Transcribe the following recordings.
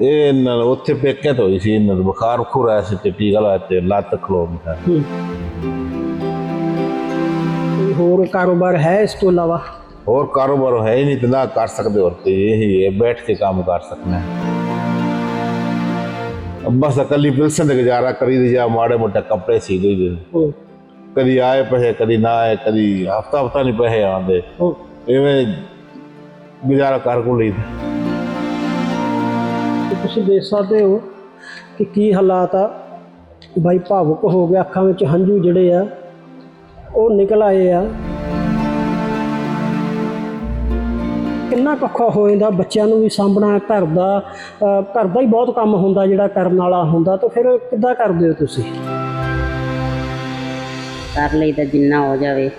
ਇਹ ਇਹਨਾਂ ਨੂੰ ਉੱਥੇ ਪੇਕੇ ਤੋਂ ਹੋਈ ਸੀ ਇਹਨਾਂ ਨੂੰ ਬੁਖਾਰ ਆਇਆ ਸੀ ਤੇ ਟੀਕਾ ਲਾਇਆ ਤੇ ਲੱਤ ਖਲੋ। ਹੂੰ। ਕੋਈ ਹੋਰ ਕਾਰੋਬਾਰ ਹੈ ਇਸ ਤੋਂ ਇਲਾਵਾ? ਹੋਰ ਕਾਰੋਬਾਰ ਹੈ ਹੀ ਨਹੀਂ ਤੇ ਨਾ ਕਰ ਸਕਦੇ ਹੋਰ ਤੇ ਇਹੀ ਹੈ ਬੈਠ ਕੇ ਕੰਮ ਕਰ ਸਕਣਾ ਬਸ ਇਕੱਲੀ ਪਿਲਸਨ ਤੇ ਗੁਜ਼ਾਰਾ ਕਰੀ ਦੀ ਜਾ ਮਾੜੇ ਮੋਟੇ ਕੱਪੜੇ ਸੀ ਗਈ ਹੂੰ। ਕਦੀ ਆਏ ਪੈਸੇ ਕਦੀ ਨਾ ਆਏ ਕਦੀ ਹਫਤਾ ਹਫਤਾ ਨਹੀਂ ਪੈਸੇ ਆਉਂਦੇ। ਐਵੇਂ ਗੁਜ਼ਾਰਾ ਕਰ ਕੋ ਲਈਦਾ ਤੁਸੀਂ ਦੇਖ ਸਕਦੇ ਹੋ ਕਿ ਕੀ ਹਾਲਾਤ ਆ। ਬਾਈ ਭਾਵੁਕ ਹੋ ਗਿਆ ਅੱਖਾਂ ਵਿੱਚ ਹੰਝੂ ਜਿਹੜੇ ਆ ਉਹ ਨਿਕਲ ਆਏ ਆ। ਕਿੰਨਾ ਕੁ ਔਖਾ ਹੋ ਜਾਂਦਾ ਬੱਚਿਆਂ ਨੂੰ ਵੀ ਸਾਂਭਣਾ ਘਰ ਦਾ ਘਰ ਦਾ ਹੀ ਬਹੁਤ ਕੰਮ ਹੁੰਦਾ ਜਿਹੜਾ ਕਰਨ ਵਾਲਾ ਹੁੰਦਾ ਤਾਂ ਫਿਰ ਕਿੱਦਾਂ ਕਰਦੇ ਹੋ ਤੁਸੀਂ? ਕਰ ਲਈ ਤਾਂ ਜਿੰਨਾ ਹੋ ਜਾਵੇ।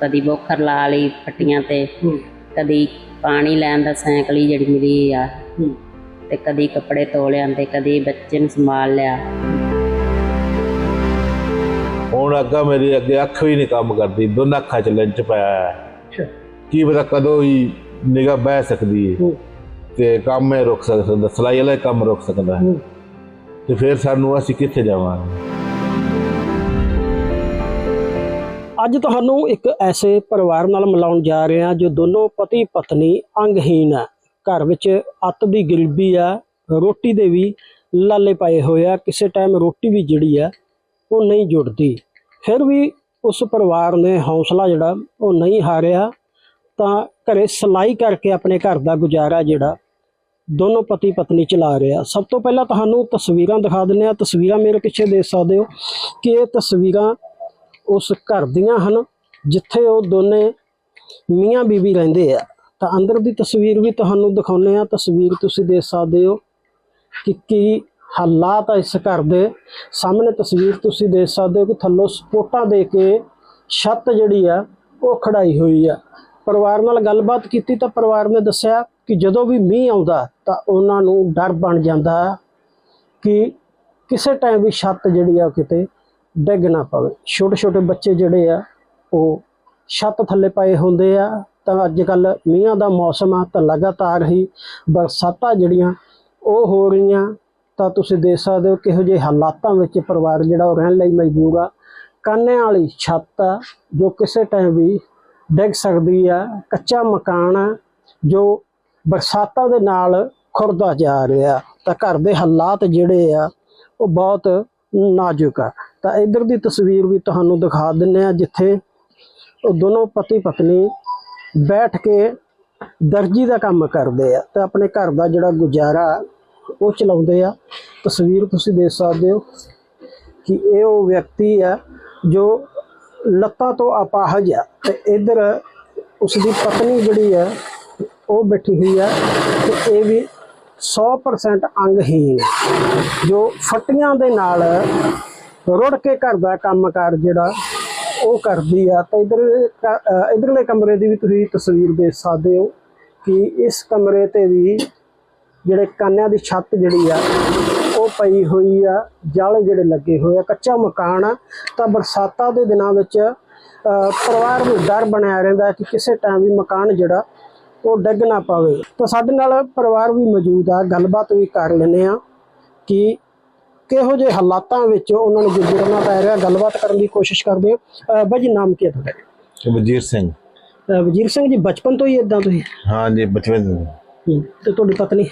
ਕਦੀ ਬੋਖਰ ਲਾ ਲਈ ਫੱਟੀਆਂ ਤੇ ਕਦੀ ਪਾਣੀ ਲੈਣ ਦਾ ਸਾਈਕਲ ਹੀ ਜਿਹੜੀ ਮਿਲੀ ਆ। ਤੇ ਕਦੀ ਕੱਪੜੇ ਧੋ ਲਿਆਂਦੇ ਕਦੀ ਬੱਚੇ ਨੂੰ ਸੰਭਾਲ ਲਿਆ। ਹੁਣ ਅੱਗਾ ਮੇਰੀ ਅੱਗੇ ਅੱਖ ਵੀ ਨਹੀਂ ਕੰਮ ਕਰਦੀ ਦੋਨਾਂ ਅੱਖਾਂ 'ਚ ਲੈਂਚ ਪਿਆ ਹੈ ਕੀ ਪਤਾ ਕਦੋਂ ਹੀ ਨਿਗਾਹ ਬਹਿ ਸਕਦੀ ਹੈ। ਤੇ ਕੰਮ ਇਹ ਰੁਕ ਸਕਦਾ ਸਲਾਈ ਵਾਲਾ ਕੰਮ ਰੁਕ ਸਕਦਾ। ਹੈ। ਹੂੰ ਤੇ ਫਿਰ ਸਾਨੂੰ ਅਸੀਂ ਕਿੱਥੇ ਜਾਵਾਂਗੇ? ਅੱਜ ਤੁਹਾਨੂੰ ਇੱਕ ਐਸੇ ਪਰਿਵਾਰ ਨਾਲ ਮਿਲਾਉਣ ਜਾ ਰਹੇ ਹਾਂ ਜੋ ਦੋਨੋਂ ਪਤੀ ਪਤਨੀ ਅੰਗਹੀਨ ਹੈ। ਘਰ ਵਿੱਚ ਅੱਤ ਦੀ ਗਰੀਬੀ ਆ, ਰੋਟੀ ਦੇ ਵੀ ਲਾਲੇ ਪਾਏ ਹੋਏ ਆ, ਕਿਸੇ ਟਾਈਮ ਰੋਟੀ ਵੀ ਜਿਹੜੀ ਆ, ਉਹ ਨਹੀਂ ਜੁੜਦੀ। ਫਿਰ ਵੀ ਉਸ ਪਰਿਵਾਰ ਨੇ ਹੌਸਲਾ ਜਿਹੜਾ, ਉਹ ਨਹੀਂ ਹਾਰਿਆ। ਤਾਂ ਘਰੇ ਸਲਾਈ ਕਰਕੇ ਆਪਣੇ ਘਰ ਦਾ ਗੁਜ਼ਾਰਾ ਜਿਹੜਾ, ਦੋਨੋਂ ਪਤੀ ਪਤਨੀ ਚਲਾ ਰਹੇ। ਆ ਸਭ ਤੋਂ ਪਹਿਲਾਂ ਤੁਹਾਨੂੰ ਤਸਵੀਰਾਂ ਦਿਖਾ ਦਿੰਦੇ ਆ ਤਸਵੀਰਾਂ ਮੇਰੇ ਪਿੱਛੇ ਦੇਖ ਸਕਦੇ ਹੋ ਕਿ ਇਹ ਤਸਵੀਰਾਂ ਉਸ ਘਰ ਦੀਆਂ ਹਨ, ਜਿੱਥੇ ਉਹ ਦੋਨੇ ਮੀਆਂ ਬੀਬੀ ਰਹਿੰਦੇ ਆ। ਤਾਂ ਅੰਦਰ ਦੀ ਤਸਵੀਰ ਵੀ ਤੁਹਾਨੂੰ ਦਿਖਾਉਂਦੇ ਆ ਤਸਵੀਰ ਤੁਸੀਂ ਦੇਖ ਸਕਦੇ ਹੋ ਕਿ ਕੀ ਹਾਲਾਤ ਆ ਇਸ ਘਰ ਦੇ। ਸਾਹਮਣੇ ਤਸਵੀਰ ਤੁਸੀਂ ਦੇਖ ਸਕਦੇ ਹੋ ਕਿ ਥੱਲੋਂ ਸਪੋਟਾਂ ਦੇ ਕੇ ਛੱਤ ਜਿਹੜੀ ਆ, ਉਹ ਖੜਾਈ ਹੋਈ ਆ। ਪਰਿਵਾਰ ਨਾਲ ਗੱਲਬਾਤ ਕੀਤੀ ਤਾਂ ਪਰਿਵਾਰ ਨੇ ਦੱਸਿਆ ਕਿ ਜਦੋਂ ਵੀ ਮੀਂਹ ਆਉਂਦਾ ਤਾਂ ਉਹਨਾਂ ਨੂੰ ਡਰ ਬਣ ਜਾਂਦਾ ਕਿ ਕਿਸੇ ਟਾਈਮ ਵੀ ਛੱਤ ਜਿਹੜੀ ਆ ਉਹ ਕਿਤੇ ਡਿੱਗ ਨਾ ਪਵੇ। ਛੋਟੇ ਛੋਟੇ ਬੱਚੇ ਜਿਹੜੇ ਆ, ਉਹ ਛੱਤ ਥੱਲੇ ਪਏ ਹੁੰਦੇ ਆ। ਤਾਂ ਅੱਜ ਕੱਲ ਮੀਂਹਾਂ ਦਾ ਮੌਸਮ ਆ, ਤਾਂ ਲਗਾਤਾਰ ਹੀ ਬਰਸਾਤਾਂ ਜਿਹੜੀਆਂ ਉਹ ਹੋ ਰਹੀਆਂ। ਤਾਂ ਤੁਸੀਂ ਦੇਖ ਸਕਦੇ ਹੋ ਕਿਹੋ ਜਿਹੇ ਹਾਲਾਤਾਂ ਵਿੱਚ ਪਰਿਵਾਰ ਜਿਹੜਾ ਉਹ ਰਹਿਣ ਲਈ ਮਜਬੂਰ ਆ। ਕਾਨੇ ਵਾਲੀ ਛੱਤ ਆ, ਜੋ ਕਿਸੇ ਟਾਈਮ ਵੀ ਡਿੱਗ ਸਕਦੀ ਆ। ਕੱਚਾ ਮਕਾਨ ਆ, ਜੋ ਬਰਸਾਤਾਂ ਦੇ ਨਾਲ ਖੁਰਦਾ ਜਾ ਰਿਹਾ। ਤਾਂ ਘਰ ਦੇ ਹਾਲਾਤ ਜਿਹੜੇ ਆ, ਉਹ ਬਹੁਤ ਨਾਜ਼ੁਕ ਆ। ਤਾਂ ਇਧਰ ਦੀ ਤਸਵੀਰ ਵੀ ਤੁਹਾਨੂੰ ਦਿਖਾ ਦਿੰਨੇ ਆ, ਜਿੱਥੇ ਉਹ ਦੋਨੋਂ ਪਤੀ ਪਤਨੀ ਬੈਠ ਕੇ ਦਰਜੀ ਦਾ ਕੰਮ ਕਰਦੇ ਆ ਤੇ ਆਪਣੇ ਘਰ ਦਾ ਜਿਹੜਾ ਗੁਜ਼ਾਰਾ ਉਹ ਚਲਾਉਂਦੇ ਆ। ਤਸਵੀਰ ਤੁਸੀਂ ਦੇਖ ਸਕਦੇ ਹੋ ਕਿ ਇਹ ਉਹ ਵਿਅਕਤੀ ਆ ਜੋ ਲੱਤਾਂ ਤੋਂ ਅਪਾਹਜ ਆ ਤੇ ਇਧਰ ਉਸ ਦੀ ਪਤਨੀ ਜਿਹੜੀ ਆ, ਉਹ ਬੈਠੀ ਹੋਈ ਆ ਤੇ ਇਹ ਵੀ 100% ਅੰਗਹੀਨ ਜੋ ਫੱਟੀਆਂ ਦੇ ਨਾਲ ਰੁੜ ਕੇ ਘਰ ਦਾ ਕੰਮਕਾਰ ਜਿਹੜਾ ਉਹ ਕਰਦੀ ਆ। ਤਾਂ ਇਧਰ ਇਧਰਲੇ ਕਮਰੇ ਦੀ ਵੀ ਤੁਸੀਂ ਤਸਵੀਰ ਦੇਖ ਸਕਦੇ ਹੋ ਕਿ ਇਸ ਕਮਰੇ ਤੇ ਵੀ ਜਿਹੜੇ ਕਾਨਿਆਂ ਦੀ ਛੱਤ ਜਿਹੜੀ ਆ, ਉਹ ਪਈ ਹੋਈ ਆ। ਜਲ ਜਿਹੜੇ ਲੱਗੇ ਹੋਏ ਆ, ਕੱਚਾ ਮਕਾਨ ਆ। ਤਾਂ ਬਰਸਾਤਾਂ ਦੇ ਦਿਨਾਂ ਵਿੱਚ ਪਰਿਵਾਰ ਨੂੰ ਡਰ ਬਣਿਆ ਰਹਿੰਦਾ ਕਿ ਕਿਸੇ ਟਾਈਮ ਵੀ ਮਕਾਨ ਜਿਹੜਾ, ਉਹ ਡਿੱਗ ਨਾ ਪਵੇ। ਤਾਂ ਸਾਡੇ ਨਾਲ ਪਰਿਵਾਰ ਵੀ ਮੌਜੂਦ ਆ। ਗੱਲਬਾਤ ਵੀ ਕਰ ਲੈਂਦੇ ਆ ਕਿ ਕਿਹੋ ਜਿਹੇ ਹਾਲਾਤਾਂ ਵਿੱਚ ਉਹਨਾਂ ਨੂੰ ਗੁਜ਼ਰਨਾ ਪੈ ਰਿਹਾ ਗੱਲਬਾਤ ਕਰਨ ਦੀ ਕੋਸ਼ਿਸ਼ ਕਰਦੇ ਆ ਬਾਈ ਜੀ ਨਾਮ ਕੀ ਹੈ ਤੁਹਾਡਾ? ਵਜੀਰ ਸਿੰਘ। ਵਜ਼ੀਰ ਸਿੰਘ ਜੀ ਬਚਪਨ ਤੋਂ ਹੀ ਇਦਾਂ ਤੁਸੀਂ? ਹਾਂ ਜੀ ਬਚਪਨ ਹੂੰ, ਤੇ ਤੁਹਾਡੀ ਪਤਨੀ?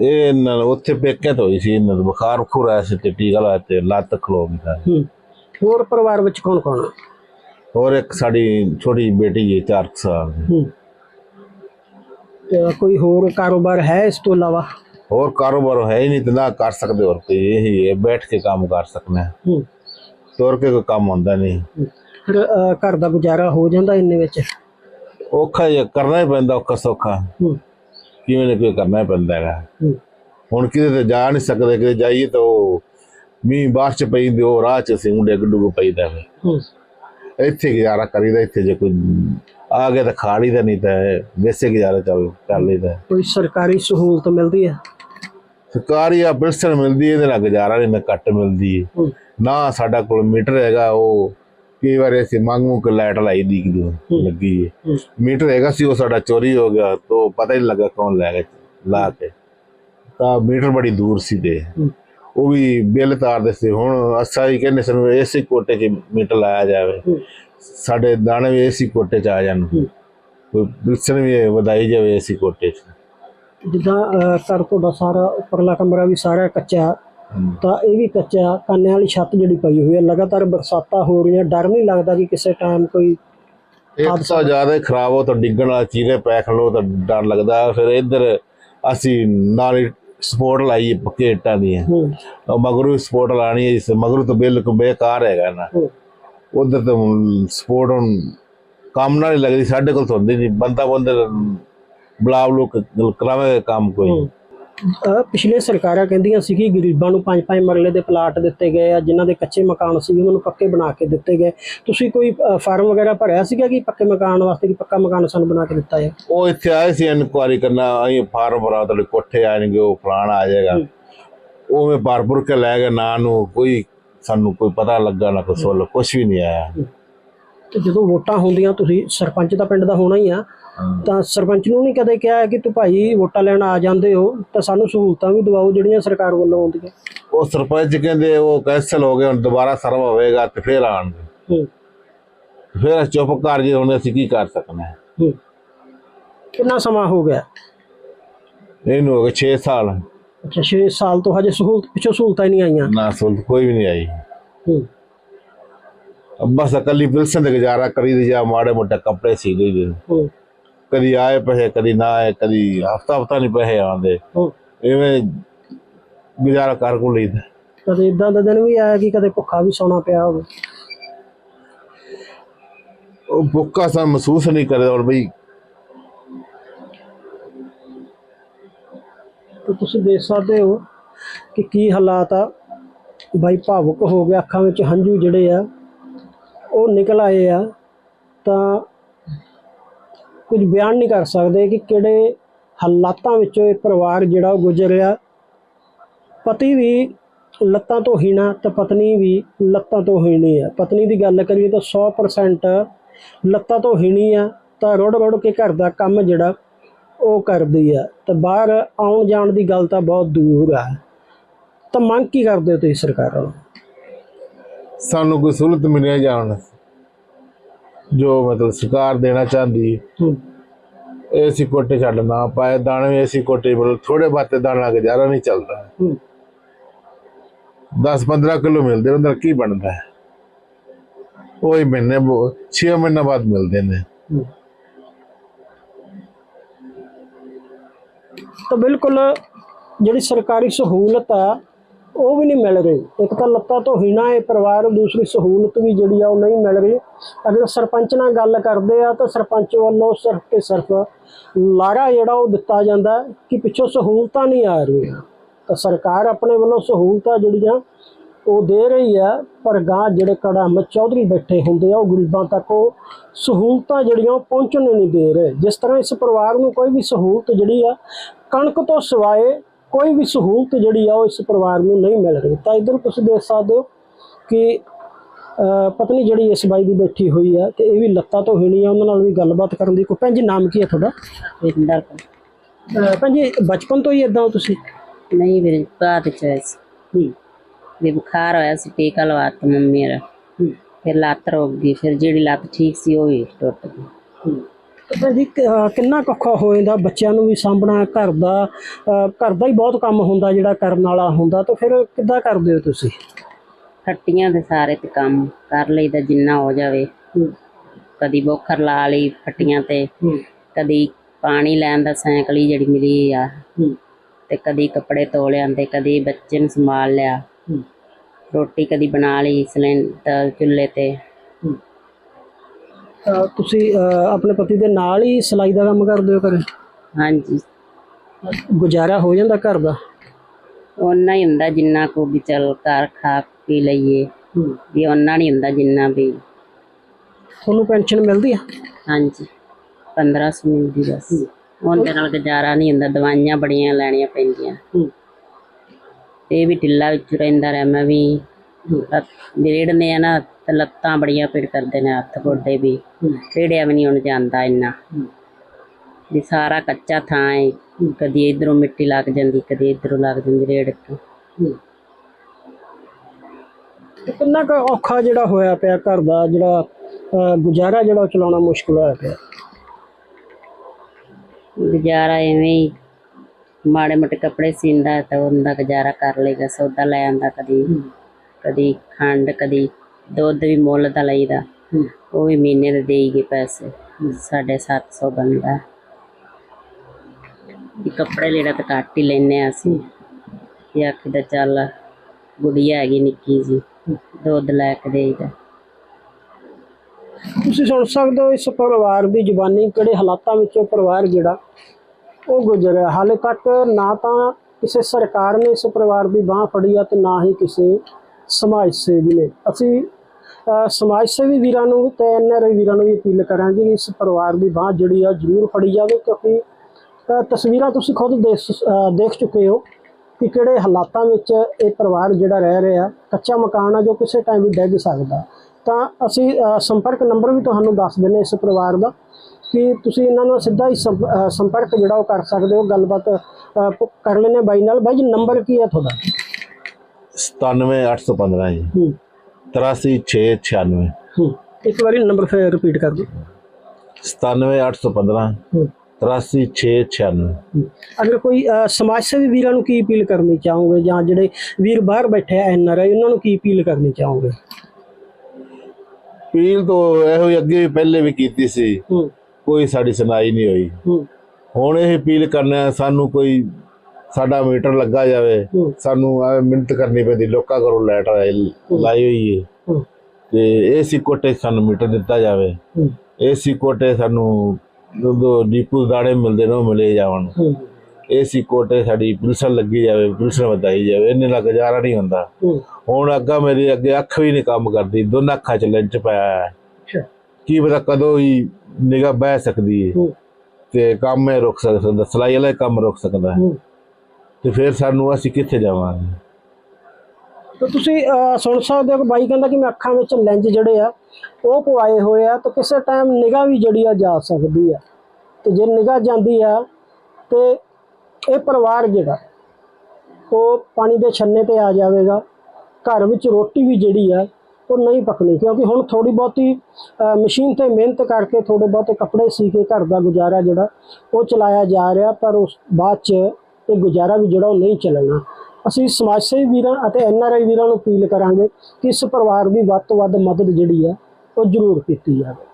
ਇਹ ਇਹਨਾਂ ਨੂੰ ਉੱਥੇ ਪੇਕੇ ਤੋਂ ਹੋਈ ਸੀ ਇਹਨਾਂ ਨੂੰ ਬੁਖਾਰ ਆਇਆ ਸੀ ਤੇ ਟੀਕਾ ਲਾਇਆ ਤੇ ਲੱਤ ਖਲੋ ਗਈ। ਹੂੰ ਹੋਰ ਪਰਿਵਾਰ ਵਿੱਚ ਕੌਣ ਕੌਣ? ਹੋਰ ਇੱਕ ਸਾਡੀ ਛੋਟੀ ਬੇਟੀ ਹੈ 4 ਸਾਲ ਦੀ। ਹੂੰ। ਤੇ ਕੋਈ ਹੋਰ ਕਾਰੋਬਾਰ ਹੈ ਇਸ ਤੋਂ ਇਲਾਵਾ? ਹੋਰ ਕਾਰੋਬਾਰ ਹੈ ਹੀ ਨਹੀਂ ਤੇ ਨਾ ਕਰ ਸਕਦੇ ਹੋਰ ਕੋਈ ਇਹੀ ਹੈ ਬੈਠ ਕੇ ਕੰਮ ਕਰ ਸਕਣਾ ਹੂੰ। ਤੁਰ ਕੇ ਕੋਈ ਕੰਮ ਹੁੰਦਾ ਨਹੀਂ। ਫਿਰ ਘਰ ਦਾ ਗੁਜ਼ਾਰਾ ਹੋ ਜਾਂਦਾ ਇੰਨੇ ਵਿੱਚ? ਔਖਾ ਹੀ ਹੈ, ਕਰਨਾ ਹੀ ਪੈਂਦਾ ਔਖਾ ਸੌਖਾ। ਹੂੰ। ਕਿਵੇਂ ਨਾ ਕਿਵੇਂ ਕਰਨਾ ਹੀ ਪੈਂਦਾ ਹੈਗਾ। ਹੂੰ। ਹੁਣ ਕਿਤੇ ਤੇ ਜਾ ਨਹੀਂ ਸਕਦੇ ਕਿਤੇ ਜਾਈਏ ਤਾਂ ਉਹ ਮੀਂਹ ਬਾਰਿਸ਼ ਚ ਪੈਂਦੀ ਉਹ ਰਾਹ ਚ ਅਸੀਂ ਡਿੱਗ ਡੁੱਗ ਪੈਂਦਾ ਵੇ। ਹੂੰ। ਇੱਥੇ ਗੁਜ਼ਾਰਾ ਕਰੀਦਾ ਇੱਥੇ ਜੇ ਕੋਈ ਆ ਗਿਆ ਤਾਂ ਖਾੜੀ ਦਾ ਨਹੀਂ ਤਾਂ ਵੈਸੇ ਗੁਜ਼ਾਰਾ ਚੱਲ ਕਰ ਲਈਦਾ। ਕੋਈ ਸਰਕਾਰੀ ਸਹੂਲਤ ਮਿਲਦੀ ਹੈ? ਸਰਕਾਰੀ ਆ ਬਿਲਸਨ ਮਿਲਦੀ ਇਹਦੇ ਨਾਲ ਗੁਜ਼ਾਰਾ ਨਹੀਂ ਨਾ ਘੱਟ ਮਿਲਦੀ ਹੈ। ਨਾ ਸਾਡਾ ਕੋਲ ਮੀਟਰ ਹੈਗਾ ਉਹ ਕਈ ਵਾਰ ਅਸੀਂ ਮੰਗੂ ਕਿ ਲਾਈਟ ਲਾਈ ਦੀ ਕਿਦੋਂ ਲੱਗੀ ਹੈ। ਮੀਟਰ ਹੈਗਾ ਸੀ ਉਹ ਸਾਡਾ ਚੋਰੀ ਹੋ ਗਿਆ ਤੋਂ ਪਤਾ ਹੀ ਨਹੀਂ ਲੱਗਾ ਕੌਣ ਲੈ ਗਿਆ ਲਾ ਕੇ। ਤਾਂ ਮੀਟਰ ਬੜੀ ਦੂਰ ਸੀ ਤੇ। ਉਹ ਵੀ ਬਿੱਲ ਤਾਰਦੇ ਸੀ ਹੁਣ ਅਸਾਂ ਹੀ ਕਹਿੰਦੇ ਸਾਨੂੰ ਏਸੀ ਕੋਟੇ 'ਚ ਮੀਟਰ ਲਾਇਆ ਜਾਵੇ। ਸਾਡੇ ਦਾਣੇ ਵੀ ਏਸੀ ਕੋਟੇ 'ਚ ਆ ਜਾਣ। ਕੋਈ ਬਿਲਸਨ ਵੀ ਵਧਾਈ ਜਾਵੇ ਏਸੀ ਕੋਟੇ 'ਚ। ਜਿੱਦਾਂ ਘਰ ਤੁਹਾਡਾ ਸਾਰਾ ਉੱਪਰਲਾ ਕਮਰਾ ਵੀ ਸਾਰਾ ਕੱਚਾ ਤਾਂ ਇਹ ਵੀ ਕੱਚਾ ਕਾਨੇ ਵਾਲੀ ਛੱਤ ਜਿਹੜੀ ਪਈ ਹੋਈ ਹੈ ਲਗਾਤਾਰ ਬਰਸਾਤਾਂ ਹੋ ਰਹੀਆਂ ਡਰ ਨਹੀਂ ਲੱਗਦਾ ਕਿ ਕਿਸੇ ਟਾਈਮ ਕੋਈ ਤਾਂ ਜ਼ਿਆਦਾ ਖਰਾਬ ਹੋ ਤਾਂ ਡਿੱਗਣ ਵਾਲਾ ਚੀਰੇ ਪੈ ਖਲੋ ਤਾਂ ਡਰ ਲੱਗਦਾ ਫਿਰ ਇੱਧਰ ਅਸੀਂ ਨਾਲ ਸਪੋਰਟ ਲਾਈ ਪੱਕੇ ਇੱਟਾਂ ਦੀਆਂ ਹੂੰ। ਮਗਰੂ ਸਪੋਰਟ ਲਾਣੀ ਹੈ ਜਿਸ ਮਗਰੂ ਤਾਂ ਬਿਲਕੁਲ ਬੇਕਾਰ ਹੈਗਾ ਨਾ। ਉਧਰ ਤਾਂ ਸਪੋਰਟ ਹੁਣ ਕੰਮ ਨਾਲ ਲੱਗਦੀ ਸਾਡੇ ਕੋਲ ਤਾਂ ਹੁੰਦੀ ਨਹੀਂ ਬੰਦਾ ਬੰਦੇ ਬਲਾਵ ਲੋਕ ਕਰਾਵੇ ਕੰਮ ਕੋਈ। ਪਿਛਲੇ ਸਰਕਾਰਾਂ ਕਹਿੰਦੀਆਂ ਸੀ ਕਿ ਗਰੀਬਾਂ ਨੂੰ ਪੰਜ ਪੰਜ ਮਰਲੇ ਦੇ ਪਲਾਟ ਦਿੱਤੇ ਗਏ ਆ ਜਿਨ੍ਹਾਂ ਦੇ ਕੱਚੇ ਮਕਾਨ ਸੀ ਉਹਨਾਂ ਨੂੰ ਪੱਕੇ ਬਣਾ ਕੇ ਦਿੱਤੇ ਗਏ। ਤੁਸੀਂ ਕੋਈ ਫਾਰਮ ਵਗੈਰਾ ਭਰਿਆ ਸੀਗਾ ਕਿ ਪੱਕੇ ਮਕਾਨ ਵਾਸਤੇ ਕਿ ਪੱਕਾ ਮਕਾਨ ਸਾਨੂੰ ਬਣਾ ਕੇ ਦਿੱਤਾ ਹੈ ਉਹ ਇੱਥੇ ਆਏ ਸੀ ਇਨਕੁਆਰੀ ਕਰਨਾ ਅਸੀਂ ਫਾਰਮ ਭਰਾ ਤੁਹਾਡੇ ਕੋਠੇ ਆਣਗੇ ਉਹ ਫਲਾਣਾ ਆ ਜਾਏਗਾ। ਉਹ ਮੈਂ ਭਰਪੁਰ ਕੇ ਲੈ ਗਿਆ ਨਾ ਨੂੰ ਕੋਈ ਸਾਨੂੰ ਕੋਈ ਪਤਾ ਲੱਗਾ ਨਾ ਕੁਛ ਵੱਲ ਕੁਛ ਵੀ ਨਹੀਂ ਆਇਆ। ਤੇ ਜਦੋਂ ਵੋਟਾਂ ਹੁੰਦੀਆਂ ਤੁਸੀਂ ਸਰਪੰਚ ਦਾ ਪਿੰਡ ਦਾ ਹੋਣਾ ਹੀ ਆ ਤਾਂ ਸਰਪੰਚ ਨੂੰ ਨਹੀਂ ਕਦੇ ਕਿਹਾ ਕਿ ਤੂੰ ਭਾਈ ਵੋਟਾਂ ਲੈਣ ਆ ਜਾਂਦੇ ਹੋ ਤਾਂ ਸਾਨੂੰ ਸਹੂਲਤਾਂ ਵੀ ਦਿਵਾਓ ਜਿਹੜੀਆਂ ਸਰਕਾਰ ਵੱਲੋਂ ਆਉਂਦੀਆਂ। ਉਹ ਸਰਪੰਚ ਕਹਿੰਦੇ ਉਹ ਕੈਂਸਲ ਹੋ ਗਿਆ ਹੁਣ ਦੁਬਾਰਾ ਸਰਵ ਹੋਵੇਗਾ ਤੇ ਫੇਰ ਆਣਗੇ ਫਿਰ ਚੁੱਪ ਕਰ ਗਏ ਹੁਣ ਅਸੀਂ ਕੀ ਕਰ ਸਕਨੇ ਹਾਂ? ਕਿੰਨਾ ਸਮਾਂ ਹੋ ਗਿਆ? ਇਹਨੂੰ ਹੋ ਗਏ 6 ਸਾਲ। ਅੱਛਾ 6 ਸਾਲ ਤੋਂ ਹਜੇ ਸਹੂਲਤ ਪਿੱਛੋਂ ਸਹੂਲਤਾਂ ਨਹੀਂ ਆਈਆਂ। ਨਾ ਸੁਲਤ ਕੋਈ ਵੀ ਨਹੀਂ ਆਈ। ਹੂੰ। બસ અકલી વિલ્સન ગુજારા કરી દીધા માડે મોટા કપડે સી ગઈ કદી આય પહે કદી ના આય કદી હફતા હફતા ની પહે આਂਦੇ ਇਵੇਂ ਗੁਜ਼ਾਰਾ ਕਰ ਕੋ ਲਈਦਾ ਕਦੇ ਇਦਾਂ ਦਾ ਦਿਨ ਵੀ ਆਇਆ ਕਿ ਕਦੇ ਭੁੱਖਾ ਵੀ ਸੌਣਾ ਪਿਆ ਹੋਵੇ? ਉਹ ਭੁੱਖਾ ਸਾ ਮਹਿਸੂਸ ਨਹੀਂ ਕਰਦਾ ਔਰ ਬਈ ਤਾਂ ਤੁਸੀਂ ਦੇਖ ਸਕਦੇ ਹੋ ਕਿ ਕੀ ਹਾਲਾਤ ਆ। ਬਾਈ ਭਾਵੁਕ ਹੋ ਗਿਆ ਅੱਖਾਂ ਵਿੱਚ ਹੰਝੂ ਜਿਹੜੇ ਆ। ਉਹ ਨਿਕਲ ਆਏ ਆ, ਤਾਂ ਕੁਝ ਬਿਆਨ ਨਹੀਂ ਕਰ ਸਕਦੇ ਕਿ ਕਿਹੜੇ ਹਾਲਾਤਾਂ ਵਿੱਚੋਂ ਇਹ ਪਰਿਵਾਰ ਜਿਹੜਾ ਉਹ ਗੁਜ਼ਰ ਰਿਹਾ ਪਤੀ ਵੀ ਲੱਤਾਂ ਤੋਂ ਹੀਣਾ ਤੇ ਪਤਨੀ ਵੀ ਲੱਤਾਂ ਤੋਂ ਹੀਣੀ ਆ। ਪਤਨੀ ਦੀ ਗੱਲ ਕਰੀਏ ਤਾਂ 100% ਲੱਤਾਂ ਤੋਂ ਹੀਣੀ ਆ, ਤਾਂ ਰੋੜ ਰੋੜ ਕੇ ਘਰ ਦਾ ਕੰਮ ਜਿਹੜਾ ਉਹ ਕਰਦੀ ਆ। ਤੇ ਬਾਹਰ ਆਉਣ ਜਾਣ ਦੀ ਗੱਲ ਤਾਂ ਬਹੁਤ ਦੂਰ ਆ। ਤਾਂ ਮੰਗ ਕੀ ਕਰਦੇ ਹੋ ਤੁਸੀਂ ਸਰਕਾਰਾਂ ਨੂੰ? ਸਾਨੂੰ ਕੋਈ ਸਹੂਲਤ ਮਿਲਿਆ ਜਾਣ ਜੋ ਮਤਲਬ ਸਰਕਾਰ ਦੇਣਾ ਚਾਹੁੰਦੀ ਏਸੀ ਕੋਟੇ ਛੱਡ ਨਾ ਪਾਏ ਦਾਣੇ ਏਸੀ ਕੋਟੇ ਮਤਲਬ ਥੋੜੇ ਬਾਤੇ ਦਾਣਾ ਗੁਜ਼ਾਰਾ ਨਹੀਂ ਚੱਲਦਾ। ਹੂੰ। 10 15 ਕਿਲੋ ਮਿਲਦੇ ਨੇ, ਉਹਦਾ ਕੀ ਬਣਦਾ ਹੈ? ਉਹੀ ਮਹੀਨੇ 6 ਮਹੀਨੇ ਬਾਅਦ ਮਿਲਦੇ ਨੇ। ਤਾਂ ਬਿਲਕੁਲ ਜਿਹੜੀ ਸਰਕਾਰੀ ਸਹੂਲਤ ਆ ਉਹ ਵੀ ਨਹੀਂ ਮਿਲ ਰਹੀ। ਇੱਕ ਤਾਂ ਲੱਤਾਂ ਤੋਂ ਹੀਣਾ ਹੈ ਪਰਿਵਾਰ, ਦੂਸਰੀ ਸਹੂਲਤ ਵੀ ਜਿਹੜੀ ਆ ਉਹ ਨਹੀਂ ਮਿਲ ਰਹੀ। ਅਗਰ ਸਰਪੰਚ ਨਾਲ ਗੱਲ ਕਰਦੇ ਆ ਤਾਂ ਸਰਪੰਚ ਵੱਲੋਂ ਸਿਰਫ ਤੇ ਸਿਰਫ ਲਾਰਾ ਜਿਹੜਾ ਉਹ ਦਿੱਤਾ ਜਾਂਦਾ ਕਿ ਪਿੱਛੋਂ ਸਹੂਲਤਾਂ ਨਹੀਂ ਆ ਰਹੀਆਂ। ਤਾਂ ਸਰਕਾਰ ਆਪਣੇ ਵੱਲੋਂ ਸਹੂਲਤਾਂ ਜਿਹੜੀਆਂ ਉਹ ਦੇ ਰਹੀ ਆ, ਪਰ ਗਾਂ ਜਿਹੜੇ ਕੜਾਮ ਚੌਧਰੀ ਬੈਠੇ ਹੁੰਦੇ ਆ, ਉਹ ਗਰੀਬਾਂ ਤੱਕ ਉਹ ਸਹੂਲਤਾਂ ਜਿਹੜੀਆਂ ਉਹ ਪਹੁੰਚਣ ਨਹੀਂ ਦੇ ਰਹੇ। ਜਿਸ ਤਰ੍ਹਾਂ ਇਸ ਪਰਿਵਾਰ ਨੂੰ ਕੋਈ ਵੀ ਸਹੂਲਤ ਜਿਹੜੀ ਆ, ਕਣਕ ਤੋਂ ਸਿਵਾਏ ਕੋਈ ਵੀ ਸਹੂਲਤ ਜਿਹੜੀ ਆ ਉਹ ਇਸ ਪਰਿਵਾਰ ਨੂੰ ਨਹੀਂ ਮਿਲ ਰਹੀ। ਤਾਂ ਇਧਰ ਤੁਸੀਂ ਦੇਖ ਸਕਦੇ ਹੋ ਕਿ ਪਤਨੀ ਜਿਹੜੀ ਇਸ ਬਾਈ ਦੀ ਬੈਠੀ ਹੋਈ ਆ ਤੇ ਇਹ ਵੀ ਲੱਤਾਂ ਤੋਂ ਹੀਣੀ ਆ ਉਹਨਾਂ ਨਾਲ ਵੀ ਗੱਲਬਾਤ ਕਰਨ ਦੀ ਕੋਈ ਭੈਣ ਜੀ ਨਾਮ ਕੀ ਹੈ ਤੁਹਾਡਾ? ਵਿੰਦਰ ਕੌਰ। ਭੈਣ ਜੀ ਬਚਪਨ ਤੋਂ ਹੀ ਇਦਾਂ ਹੋ ਤੁਸੀਂ? ਨਹੀਂ ਵੀਰੇ ਬਾਅਦ ਚ ਹੋਇਆ ਸੀ। ਹੂੰ। ਵੀ ਬੁਖਾਰ ਹੋਇਆ ਸੀ ਟੀਕਾ ਲਵਾਤਾ ਮੰਮੀ ਰ ਹੂੰ। ਫਿਰ ਲੱਤ ਰੋਕ ਗਈ ਫਿਰ ਜਿਹੜੀ ਲੱਤ ਠੀਕ ਸੀ ਉਹ ਵੀ ਟੁੱਟ ਗਈ। ਜੀ ਕਿੰਨਾ ਕੁ ਔਖਾ ਹੋ ਜਾਂਦਾ ਬੱਚਿਆਂ ਨੂੰ ਵੀ ਸਾਂਭਣਾ ਘਰ ਦਾ ਘਰ ਦਾ ਹੀ ਬਹੁਤ ਕੰਮ ਹੁੰਦਾ ਜਿਹੜਾ ਕਰਨ ਵਾਲਾ ਹੁੰਦਾ ਤਾਂ ਫਿਰ ਕਿੱਦਾਂ ਕਰਦੇ ਹੋ ਤੁਸੀਂ? ਫੱਟੀਆਂ ਦੇ ਸਾਰੇ ਤੇ ਕੰਮ ਕਰ ਲਈਦਾ ਜਿੰਨਾ ਹੋ ਜਾਵੇ। ਕਦੀ ਬੋਖਰ ਲਾ ਲਈ ਫੱਟੀਆਂ ਤੇ ਕਦੀ ਪਾਣੀ ਲੈਣ ਦਾ ਸਾਈਕਲ ਜਿਹੜੀ ਮਿਲੀ ਆ। ਤੇ ਕਦੀ ਕੱਪੜੇ ਧੋ ਲਿਆਂਦੇ ਕਦੀ ਬੱਚੇ ਨੂੰ ਸੰਭਾਲ ਲਿਆ। ਰੋਟੀ ਕਦੀ ਬਣਾ ਲਈ ਸਿਲੰਡਰ ਚੁੱਲ੍ਹੇ। ਤਾਂ। ਤੁਸੀਂ ਆਪਣੇ ਪਤੀ ਦੇ ਨਾਲ ਹੀ ਸਿਲਾਈ ਦਾ ਕੰਮ ਕਰਦੇ ਹੋ ਘਰੇ? ਹਾਂਜੀ। ਗੁਜ਼ਾਰਾ ਹੋ ਜਾਂਦਾ ਘਰ ਦਾ? ਓਨਾ ਹੀ ਹੁੰਦਾ ਜਿੰਨਾ ਕੋ ਵੀ ਚਲ ਘਰ ਖਾ ਪੀ ਲਈਏ। ਵੀ ਓਨਾ ਨਹੀਂ ਹੁੰਦਾ ਜਿੰਨਾ ਵੀ। ਤੁਹਾਨੂੰ ਪੈਨਸ਼ਨ ਮਿਲਦੀ ਆ? ਹਾਂਜੀ। 1500 ਮਿਲਦੀ ਬਸ। ਉਹਦੇ ਨਾਲ ਗੁਜ਼ਾਰਾ ਨਹੀਂ ਹੁੰਦਾ ਦਵਾਈਆਂ ਬੜੀਆਂ ਲੈਣੀਆਂ ਪੈਂਦੀਆਂ। ਤੇ ਇਹ ਵੀ ਢਿੱਲਾ ਵਿੱਚ ਰਹਿੰਦਾ ਰਿਹਾ ਮੈਂ ਵੀ ਰੇੜਨੇ ਆ ਨਾ ਤੇ ਲੱਤਾਂ ਬੜੀਆਂ ਪੀੜ ਕਰਦੇ ਨੇ ਹੱਥ ਗੋਡੇ ਵੀ। ਹੂੰ। ਰੇੜਿਆ ਵੀ ਨਹੀਂ ਹੁਣ ਜਾਂਦਾ ਇੰਨਾ। ਵੀ ਸਾਰਾ ਕੱਚਾ ਥਾਂ ਹੈ। ਕਦੀ ਇਧਰੋਂ ਮਿੱਟੀ ਲੱਗ ਜਾਂਦੀ ਕਦੀ ਇਧਰੋਂ ਲੱਗ ਜਾਂਦੀ ਰੇੜ ਤੋਂ। ਤੇ ਕਿੰਨਾ ਕੁ ਔਖਾ ਜਿਹੜਾ ਹੋਇਆ ਪਿਆ ਘਰ ਦਾ ਜਿਹੜਾ ਅਹ, ਗੁਜ਼ਾਰਾ ਜਿਹੜਾ ਉਹ ਚਲਾਉਣਾ ਮੁਸ਼ਕਲ ਹੋਇਆ ਪਿਆ? ਗੁਜ਼ਾਰਾ ਐਵੇਂ ਹੀ ਮਾੜੇ ਮੋਟੇ ਕੱਪੜੇ ਸੀਂਦਾ ਤਾਂ ਉਹਦਾ ਗੁਜ਼ਾਰਾ ਕਰ ਲੇਗਾ ਸੌਦਾ ਲੈ ਆਂਦਾ ਕਦੀ। ਕਦੀ ਖੰਡ ਕਦੀ ਦੁੱਧ ਵੀ ਮੁੱਲ ਦਾ ਲਈਦਾ। ਉਹ ਵੀ ਮਹੀਨੇ ਦੇ ਦੇਈਗੇ ਪੈਸੇ। ਸਾਢੇ ਸੱਤ ਸੌ ਬਣਦਾ। ਇਹ ਕੱਪੜੇ ਲੈਣਾ ਤਾਂ ਘੱਟ ਹੀ ਲੈਨੇ ਆ ਅਸੀਂ। ਇਹ ਆਖੀਦਾ ਚੱਲ ਗੁੜੀਆ ਹੈਗੀ ਨਿੱਕੀ ਜੀ ਦੁੱਧ ਲੈ ਕੇ ਦੇਈਦਾ। ਤੁਸੀਂ ਸੁਣ ਸਕਦੇ ਹੋ ਇਸ ਪਰਿਵਾਰ ਦੀ ਜ਼ੁਬਾਨੀ ਕਿਹੜੇ ਹਾਲਾਤਾਂ ਵਿੱਚ ਪਰਿਵਾਰ ਜਿਹੜਾ ਉਹ ਗੁਜ਼ਰਿਆ ਹਾਲੇ ਤੱਕ ਨਾ ਤਾਂ ਕਿਸੇ ਸਰਕਾਰ ਨੇ ਇਸ ਪਰਿਵਾਰ ਦੀ ਬਾਹ ਫੜੀ ਆ ਤੇ ਨਾ ਹੀ ਕਿਸੇ ਸਮਾਜ ਸੇਵੀ ਨੇ। ਅਸੀਂ ਸਮਾਜ ਸੇਵੀ ਵੀਰਾਂ ਨੂੰ ਤੇ ਐਨਆਰਆਈ ਵੀਰਾਂ ਨੂੰ ਵੀ ਅਪੀਲ ਕਰਾਂਗੇ ਕਿ ਇਸ ਪਰਿਵਾਰ ਦੀ ਬਾਹ ਜਿਹੜੀ ਆ ਜ਼ਰੂਰ ਫੜੀ ਜਾਵੇ ਕਿਉਂਕਿ ਤਸਵੀਰਾਂ ਤੁਸੀਂ ਖੁਦ ਦੇਖ ਸ- ਦੇਖ ਚੁੱਕੇ ਹੋ ਕਿ ਕਿਹੜੇ ਹਾਲਾਤਾਂ ਵਿੱਚ ਇਹ ਪਰਿਵਾਰ ਜਿਹੜਾ ਰਹਿ ਰਿਹਾ ਕੱਚਾ ਮਕਾਨ ਆ ਜੋ ਕਿਸੇ ਟਾਈਮ ਵੀ ਡਿੱਗ ਸਕਦਾ। ਤਾਂ ਅਸੀਂ ਸੰਪਰਕ ਨੰਬਰ ਵੀ ਤੁਹਾਨੂੰ ਦੱਸ ਦਿੰਨੇ ਇਸ ਪਰਿਵਾਰ ਦਾ ਕਿ ਤੁਸੀਂ ਇਹਨਾਂ ਨਾਲ ਸਿੱਧਾ ਹੀ ਸੰਪ- ਸੰਪਰਕ ਜਿਹੜਾ ਉਹ ਕਰ ਸਕਦੇ ਹੋ। ਗੱਲਬਾਤ ਅਹ, ਕਰ ਲੈਣੇ ਬਾਈ ਨਾਲ। ਬਾਈ ਜੀ ਨੰਬਰ ਕੀ ਹੈ ਤੁਹਾਡਾ? 97815 ਜੀ। ਹੂੰ। 83696 ਹੂੰ। ਇੱਕ ਵਾਰੀ ਨੰਬਰ ਫਿਰ ਰਿਪੀਟ ਕਰ ਦਿਓ। 97815 ਹੂੰ। 83696 ਹੂੰ। ਅਗਰ ਕੋਈ ਸਮਾਜ ਸੇਵੀ ਵੀਰਾਂ ਨੂੰ ਕੀ ਅਪੀਲ ਕਰਨੀ ਚਾਹੋਗੇ? ਜਾਂ ਜਿਹੜੇ ਵੀਰ ਬਾਹਰ ਬੈਠੇ ਆ ਐਨਆਰਆਈ ਉਹਨਾਂ ਨੂੰ ਕੀ ਅਪੀਲ ਕਰਨੀ ਚਾਹੋਗੇ? ਪੀਲ ਤੋਂ ਇਹੋ ਹੀ ਅੱਗੇ ਵੀ ਪਹਿਲੇ ਵੀ ਕੀਤੀ ਸੀ। ਕੋਈ ਸਾਡੀ ਸੁਣਾਈ ਨਹੀਂ ਹੋਈ। ਹੁਣ ਇਹ ਅਪੀਲ ਕਰਨਾ ਸਾਨੂੰ ਕੋਈ ਸਾਡਾ ਮੀਟਰ ਲੱਗਾ ਜਾਵੇ। ਸਾਨੂੰ ਮਿਹਨਤ ਕਰਨੀ ਪੈਂਦੀ ਲੋਕਾਂ ਘਰੋਂ ਲਾਈਟ ਲਾਈ ਹੋਈ ਹੈ। ਤੇ ਏਸੀ ਕੋਟੇ ਸਾਨੂੰ ਮੀਟਰ ਦਿੱਤਾ ਜਾਵੇ। ਏਸੀ ਕੋਟੇ ਸਾਨੂੰ ਦੋ ਡੀਪੂ ਦਾਣੇ ਮਿਲਦੇ ਨੇ ਉਹ ਮਿਲੇ ਜਾਵਣ। ਏਸੀ ਕੋਟੇ ਸਾਡੀ ਪਿਲਸਨ ਲੱਗੀ ਜਾਵੇ ਪਿਲਸਨ ਵਧਾਈ ਜਾਵੇ ਇਹਨੇ ਨਾਲ ਗੁਜ਼ਾਰਾ ਨਹੀਂ ਹੁੰਦਾ। ਹੁਣ ਅੱਗਾ ਮੇਰੀ ਅੱਗੇ ਅੱਖ ਵੀ ਨਹੀਂ ਕੰਮ ਕਰਦੀ ਦੋਨਾਂ ਅੱਖਾਂ 'ਚ ਲੈਂਚ ਪਿਆ ਹੈ ਕੀ ਪਤਾ ਕਦੋਂ ਹੀ ਨਿਗਾਹ ਬਹਿ ਸਕਦੀ ਹੈ ਹੂੰ। ਤੇ ਕੰਮ ਰੁਕ ਸਕਦਾ ਸਲਾਈ ਵਾਲਾ ਕੰਮ ਰੁਕ ਸਕਦਾ। ਹੂੰ। ਤੇ ਫਿਰ ਸਾਨੂੰ ਅਸੀਂ ਕਿੱਥੇ ਜਾਵਾਂਗੇ? ਤਾਂ ਤੁਸੀਂ ਅਹ, ਸੁਣ ਸਕਦੇ ਹੋ ਕਿ ਬਾਈ ਕਹਿੰਦਾ ਕਿ ਮੈਂ ਅੱਖਾਂ ਵਿੱਚ ਲੈਂਜ ਜਿਹੜੇ ਆ ਉਹ ਪਵਾਏ ਹੋਏ ਆ ਤੇ ਕਿਸੇ ਟਾਈਮ ਨਿਗਾਹ ਵੀ ਜਿਹੜੀ ਆ ਜਾ ਸਕਦੀ ਆ। ਤੇ ਜੇ ਨਿਗਾਹ ਜਾਂਦੀ ਆ ਤੇ ਇਹ ਪਰਿਵਾਰ ਜਿਹੜਾ ਉਹ ਪਾਣੀ ਦੇ ਛੰਨੇ ਤੇ ਆ ਜਾਵੇਗਾ ਘਰ ਵਿੱਚ ਰੋਟੀ ਵੀ ਜਿਹੜੀ ਆ ਉਹ ਨਹੀਂ ਪਕਣੀ। ਕਿਉਂਕਿ ਹੁਣ ਥੋੜੀ ਬਹੁਤੀ ਅਹ, ਮਸ਼ੀਨ ਤੇ ਮਿਹਨਤ ਕਰਕੇ ਥੋੜੇ ਬਹੁਤੇ ਕੱਪੜੇ ਸੀ ਕੇ ਘਰ ਦਾ ਗੁਜ਼ਾਰਾ ਜਿਹੜਾ ਉਹ ਚਲਾਇਆ ਜਾ ਰਿਹਾ ਪਰ ਉਸ ਬਾਅਦ ਚ ਇਹ ਗੁਜ਼ਾਰਾ ਵੀ ਜਿਹੜਾ ਉਹ ਨਹੀਂ ਚੱਲਣਾ। ਅਸੀਂ ਸਮਾਜ ਸੇਵੀ ਵੀਰਾਂ ਅਤੇ ਐੱਨ ਆਰ ਆਈ ਵੀਰਾਂ ਨੂੰ ਅਪੀਲ ਕਰਾਂਗੇ ਕਿ ਇਸ ਪਰਿਵਾਰ ਦੀ ਵੱਧ ਤੋਂ ਵੱਧ ਮਦਦ ਜਿਹੜੀ ਹੈ, ਉਹ ਜ਼ਰੂਰ ਕੀਤੀ ਜਾਵੇ।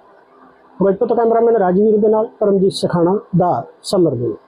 ਫਿਰੋਜ਼ਪੁਰ ਤੋਂ ਕੈਮਰਾਮੈਨ ਰਾਜਵੀਰ ਦੇ ਨਾਲ ਪਰਮਜੀਤ ਸਖਾਣਾ ਦਾ ਸਮਰਦੀਨ